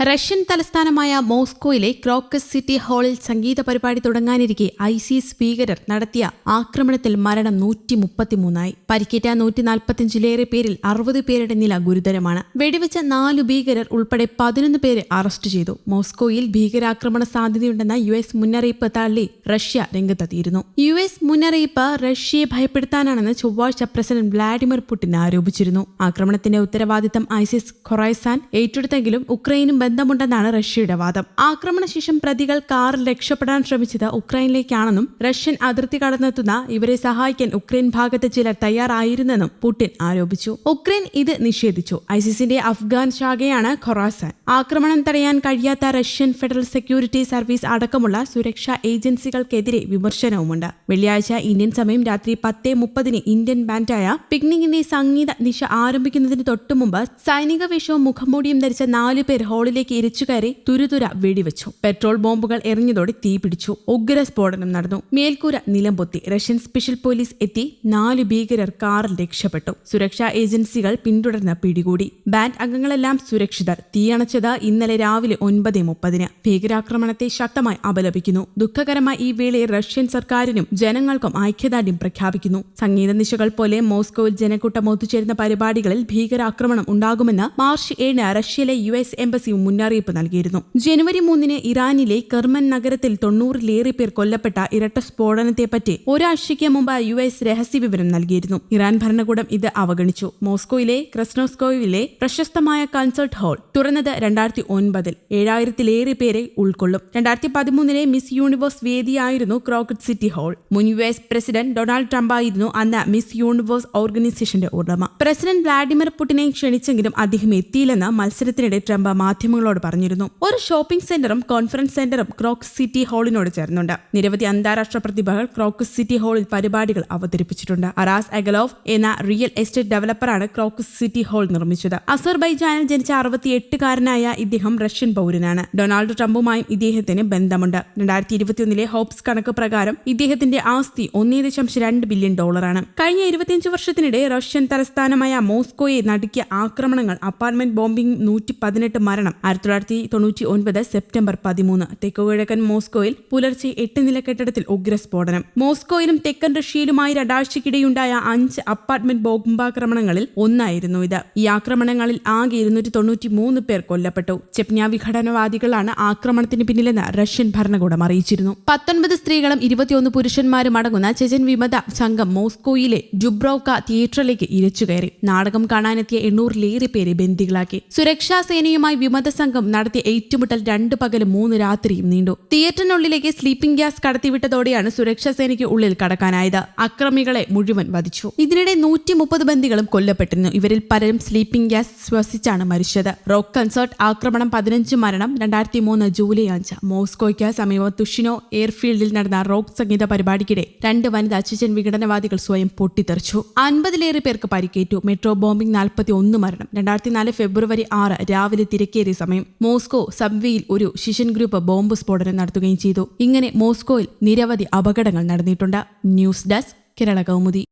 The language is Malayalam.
റഷ്യൻ തലസ്ഥാനമായ മോസ്കോയിലെ ക്രോക്കസ് സിറ്റി ഹാളിൽ സംഗീത പരിപാടി തുടങ്ങാനിരിക്കെ ഐസിസ് ഭീകരർ നടത്തിയ ആക്രമണത്തിൽ മരണം നൂറ്റി മുപ്പത്തിമൂന്നായി പരിക്കേറ്റ നൂറ്റി നാൽപ്പത്തിയഞ്ചിലേറെ പേരിൽ അറുപത് പേരുടെ നില ഗുരുതരമാണ്. വെടിവെച്ച നാലു ഭീകരർ ഉൾപ്പെടെ പതിനൊന്ന് പേരെ അറസ്റ്റ് ചെയ്തു. മോസ്കോയിൽ ഭീകരാക്രമണ സാധ്യതയുണ്ടെന്ന യു എസ് മുന്നറിയിപ്പ് തള്ളി റഷ്യ രംഗത്തെത്തിയിരുന്നു. യു എസ് മുന്നറിയിപ്പ് റഷ്യയെ ഭയപ്പെടുത്താനാണെന്ന് ചൊവ്വാഴ്ച പ്രസിഡന്റ് വ്ളാഡിമിർ പുടിൻ ആരോപിച്ചിരുന്നു. ആക്രമണത്തിന്റെ ഉത്തരവാദിത്തം ഐസിസ് ഖൊറൈസാൻ ഏറ്റെടുത്തെങ്കിലും ഉക്രൈനും ബന്ധമുണ്ടെന്നാണ് റഷ്യയുടെ വാദം. ആക്രമണശേഷം പ്രതികൾ കാറിൽ രക്ഷപ്പെടാൻ ശ്രമിച്ചത് ഉക്രൈനിലേക്കാണെന്നും റഷ്യൻ അതിർത്തി കടന്നെത്തുന്ന ഇവരെ സഹായിക്കാൻ ഉക്രൈൻ ഭാഗത്ത് ചിലർ തയ്യാറായിരുന്നെന്നും പുടിൻ ആരോപിച്ചു. ഉക്രൈൻ ഇത് നിഷേധിച്ചു. ഐസിസിന്റെ അഫ്ഗാൻ ശാഖയാണ് ഖൊറാസാൻ ആക്രമണം തടയാൻ കഴിയാത്ത റഷ്യൻ ഫെഡറൽ സെക്യൂരിറ്റി സർവീസ് അടക്കമുള്ള സുരക്ഷാ ഏജൻസികൾക്കെതിരെ വിമർശനവുമുണ്ട്. വെള്ളിയാഴ്ച ഇന്ത്യൻ സമയം രാത്രി പത്ത് മുപ്പതിന് ഇന്ത്യൻ ബാൻഡായ പിക്നിക്കിന്റെ സംഗീത നിശ ആരംഭിക്കുന്നതിന് തൊട്ടുമുമ്പ് സൈനിക വേഷവും മുഖംമൂടിയും ധരിച്ച നാലു പേർ ഹാളിലേക്ക് ഇരച്ചുകയറി തുരുതുര വെടിവെച്ചു. പെട്രോൾ ബോംബുകൾ എറിഞ്ഞതോടെ തീ പിടിച്ചു. ഉഗ്ര സ്ഫോടനം നടന്നു. മേൽക്കൂര നിലംപൊത്തി റഷ്യൻ സ്പെഷ്യൽ പോലീസ് എത്തി. നാല് ഭീകരർ കാറിൽ രക്ഷപ്പെട്ടു. സുരക്ഷാ ഏജൻസികൾ പിന്തുടർന്ന് പിടികൂടി. ബാൻഡ് അംഗങ്ങളെല്ലാം സുരക്ഷിതർ. തീയണച്ചത് ഇന്നലെ രാവിലെ ഒൻപത് മുപ്പതിന്. ഭീകരാക്രമണത്തെ ശക്തമായി അപലപിക്കുന്നു. ദുഃഖകരമായി ഈ വേളയിൽ റഷ്യൻ സർക്കാരിനും ജനങ്ങൾക്കും ഐക്യദാർഢ്യം പ്രഖ്യാപിക്കുന്നു. സംഗീത നിശകൾ പോലെ മോസ്കോയിൽ ജനക്കൂട്ടം ഒത്തുചേരുന്ന പരിപാടികളിൽ ഭീകരാക്രമണം ഉണ്ടാകുമെന്ന് മാർച്ച് ഏഴിന് റഷ്യയിലെ യു എസ് എംബസി മുന്നറിയിപ്പ് നൽകിയിരുന്നു. ജനുവരി മൂന്നിന് ഇറാനിലെ കെർമൻ നഗരത്തിൽ തൊണ്ണൂറിലേറെ പേർ കൊല്ലപ്പെട്ട ഇരട്ട സ്ഫോടനത്തെപ്പറ്റി ഒരാഴ്ചയ്ക്ക് മുമ്പ് യു എസ് രഹസ്യ വിവരം നൽകിയിരുന്നു. ഇറാൻ ഭരണകൂടം ഇത് അവഗണിച്ചു. മോസ്കോയിലെ ക്രസ്നോസ്കോയിലെ പ്രശസ്തമായ കൺസേർട്ട് ഹാൾ തുറന്നത് രണ്ടായിരത്തി ഒൻപതിൽ ഏഴായിരത്തിലേറെ പേരെ ഉൾക്കൊള്ളും. രണ്ടായിരത്തി പതിമൂന്നിലെ മിസ് യൂണിവേഴ്സ് വേദിയായിരുന്നു ക്രോക്കറ്റ് സിറ്റി ഹാൾ. മുൻ U S president Donald Trump ആയിരുന്നു അന്ന് മിസ് യൂണിവേഴ്സ് ഓർഗനൈസേഷന്റെ ഉടമ. പ്രസിഡന്റ് വ്ളാഡിമിർ പുടിനെ ക്ഷണിച്ചെങ്കിലും അദ്ദേഹം എത്തിയില്ലെന്ന് മത്സരത്തിനിടെ ട്രംപ് മാധ്യമങ്ങളോട് പറഞ്ഞിരുന്നു. ഒരു ഷോപ്പിംഗ് സെന്ററും കോൺഫറൻസ് സെന്ററും ക്രോക്സ് സിറ്റി ഹാളിനോട് ചേർന്നുണ്ട്. നിരവധി അന്താരാഷ്ട്ര പ്രതിഭകൾ ക്രോക്കസ് സിറ്റി ഹാളിൽ പരിപാടികൾ അവതരിപ്പിച്ചിട്ടുണ്ട്. അറാസ് അഗലോവ് എന്ന റിയൽ എസ്റ്റേറ്റ് ഡെവലപ്പറാണ് ക്രോക്കസ് സിറ്റി ഹാൾ നിർമ്മിച്ചത്. അസർബൈജാനിൽ ജനിച്ച അറുപത്തിയെട്ടുകാരനായ ഇദ്ദേഹം റഷ്യൻ പൗരനാണ്. ഡൊണാൾഡ് ട്രംപുമായും ഇദ്ദേഹത്തിന് ബന്ധമുണ്ട്. രണ്ടായിരത്തി ഇരുപത്തിയൊന്നിലെ ഹോപ്സ് കണക്ക് പ്രകാരം ഇദ്ദേഹത്തിന്റെ ആസ്തി ഒന്നേ ദശാംശം രണ്ട് ബില്യൺ ഡോളറാണ്. കഴിഞ്ഞ ഇരുപത്തിയഞ്ച് വർഷത്തിനിടെ റഷ്യൻ തലസ്ഥാനമായ മോസ്കോയെ നടുക്കിയ ആക്രമണങ്ങൾ അപ്പാർട്ട്മെന്റ് ബോംബിംഗ് നൂറ്റി പതിനെട്ട് മരണം ആയിരത്തി തൊള്ളായിരത്തി തൊണ്ണൂറ്റി ഒൻപത് സെപ്റ്റംബർ പതിമൂന്ന് തെക്കുകിഴക്കൻ മോസ്കോയിൽ പുലർച്ചെ എട്ട് നില കെട്ടിടത്തിൽ ഉഗ്രസ്ഫോടനം. മോസ്കോയിലും തെക്കൻ റഷ്യയിലുമായി രണ്ടാഴ്ചക്കിടെയുണ്ടായ അഞ്ച് അപ്പാർട്ട്മെന്റ് ബോംബാക്രമണങ്ങളിൽ ഒന്നായിരുന്നു ഇത്. ഈ ആക്രമണങ്ങളിൽ ആകെ ഇരുന്നൂറ്റി തൊണ്ണൂറ്റി മൂന്ന് പേർ കൊല്ലപ്പെട്ടു. ചെപ്നാ വിഘടനവാദികളാണ് ആക്രമണത്തിന് പിന്നിലെന്ന് റഷ്യൻ ഭരണകൂടം അറിയിച്ചിരുന്നു. പത്തൊൻപത് സ്ത്രീകളും ഇരുപത്തിയൊന്ന് പുരുഷന്മാരും അടങ്ങുന്ന ചെജൻ വിമത സംഘം മോസ്കോയിലെ ജുബ്രോക്ക തിയേറ്ററിലേക്ക് ഇരച്ചുകയറി നാടകം കാണാനെത്തിയ എണ്ണൂറിലേറെ പേരെ ബന്ദികളാക്കി. സുരക്ഷാ സേനയുമായി വിമത സംഘം നടത്തിയ ഏറ്റുമുട്ടൽ രണ്ട് പകലും മൂന്ന് രാത്രിയും നീണ്ടു. തിയേറ്ററിനുള്ളിലേക്ക് സ്ലീപ്പിംഗ് ഗ്യാസ് കടത്തിവിട്ടതോടെയാണ് സുരക്ഷാ സേനയ്ക്ക് ഉള്ളിൽ കടക്കാനായത്. അക്രമികളെ മുഴുവൻ വധിച്ചു. ഇതിനിടെ നൂറ്റി മുപ്പത് ബന്ദികളും കൊല്ലപ്പെട്ടിരുന്നു. ഇവരിൽ പലരും സ്ലീപ്പിംഗ് ഗ്യാസ് ശ്വസിച്ചാണ് മരിച്ചത്. റോക്ക് കൺസേർട്ട് ആക്രമണം പതിനഞ്ച് മരണം രണ്ടായിരത്തി മൂന്ന് ജൂലൈ അഞ്ച് മോസ്കോയ്ക്ക് സമീപം തുഷിനോ എയർഫീൽഡിൽ നടന്ന റോക്ക് സംഗീത പരിപാടിക്കിടെ രണ്ട് വനിതാ ചെച്ചൻ വിഘടനവാദികൾ സ്വയം പൊട്ടിത്തെറിച്ചു. അൻപതിലേറെ പേർക്ക് പരിക്കേറ്റു. മെട്രോ ബോംബിംഗ് നാൽപ്പത്തി ഒന്ന് മരണം രണ്ടായിരത്തി നാല് ഫെബ്രുവരി ആറ് രാവിലെ തിരക്കേറിയ സമയം മോസ്കോ സബ്വേയിൽ ഒരു ശിഷ്യൻ ഗ്രൂപ്പ് ബോംബ് സ്ഫോടനം നടത്തുകയും ചെയ്തു. ഇങ്ങനെ മോസ്കോയിൽ നിരവധി അപകടങ്ങൾ നടന്നിട്ടുണ്ട്. News desk Kerala Kaumudi.